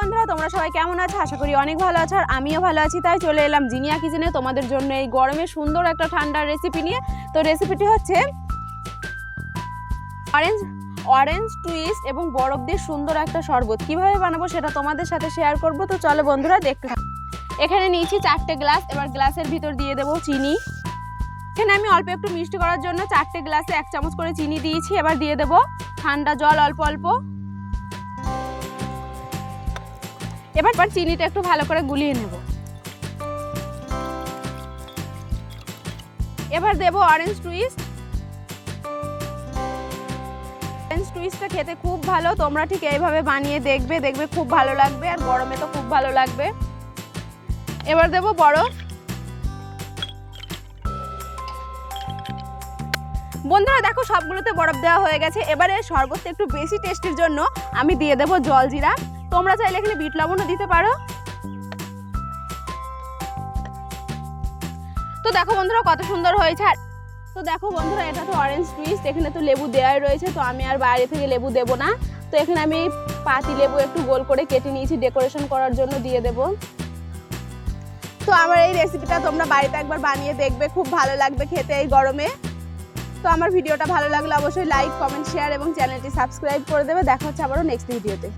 বন্ধুরা, তোমরা সবাই কেমন আছো? আশা করি অনেক ভালো আছো আর আমিও ভালো আছি। তাই চলে এলাম জিনিয়া কিচেনে তোমাদের জন্য এই গরমে সুন্দর একটা ঠান্ডার রেসিপি নিয়ে। তো রেসিপিটি হচ্ছে অরেঞ্জ অরেঞ্জ টুইস্ট এবং বরফ দিয়ে সুন্দর একটা শরবত। কীভাবে বানাবো সেটা তোমাদের সাথে শেয়ার করব? তো চলো বন্ধুরা, দেখতে। এখানে নিয়েছি চারটে গ্লাস এবার গ্লাসের ভিতর দিয়ে দেবো চিনি। এখানে আমি অল্প একটু মিষ্টি করার জন্য চারটে গ্লাসে এক চামচ করে চিনি দিয়েছি। এবার দিয়ে দেবো ঠান্ডা জল অল্প অল্প। এবার চিনিটা একটু ভালো করে গুলিয়ে নেব। এবার দেব অরেঞ্জ টুইস্ট অরেঞ্জ টুইস্টটা খেতে খুব ভালো, তোমরা ঠিক এইভাবে বানিয়ে দেখবে দেখবে খুব ভালো লাগবে আর গরমে তো খুব ভালো লাগবে। এবার দেব বরফ বন্ধুরা দেখো সবগুলোতে বরফ দেওয়া হয়ে গেছে, এবারে শরবতটা একটু বেশি টেস্টের জন্য আমি দিয়ে দেবো জল জিরা। তোমরা চাইলে এখানে বিট লবণও দিতে পারো। তো দেখো বন্ধুরা কত সুন্দর হয়েছে। আর তো দেখো বন্ধুরা, এটা তো অরেঞ্জ টুইস্ট এখানে তো লেবু দেওয়াই রয়েছে, তো আমি আর বাইরে থেকে লেবু দেবো না। তো এখানে আমি পাতি লেবু একটু গোল করে কেটে নিয়েছি ডেকোরেশন করার জন্য দিয়ে দেব। তো আমার এই রেসিপিটা তোমরা বাড়িতে একবার বানিয়ে দেখবে, খুব ভালো লাগবে খেতে এই গরমে। তো আমার ভিডিওটা ভালো লাগলে অবশ্যই লাইক কমেন্ট শেয়ার এবং চ্যানেলটি সাবস্ক্রাইব করে দেবে। দেখা হচ্ছে আবারও নেক্সট ভিডিওতে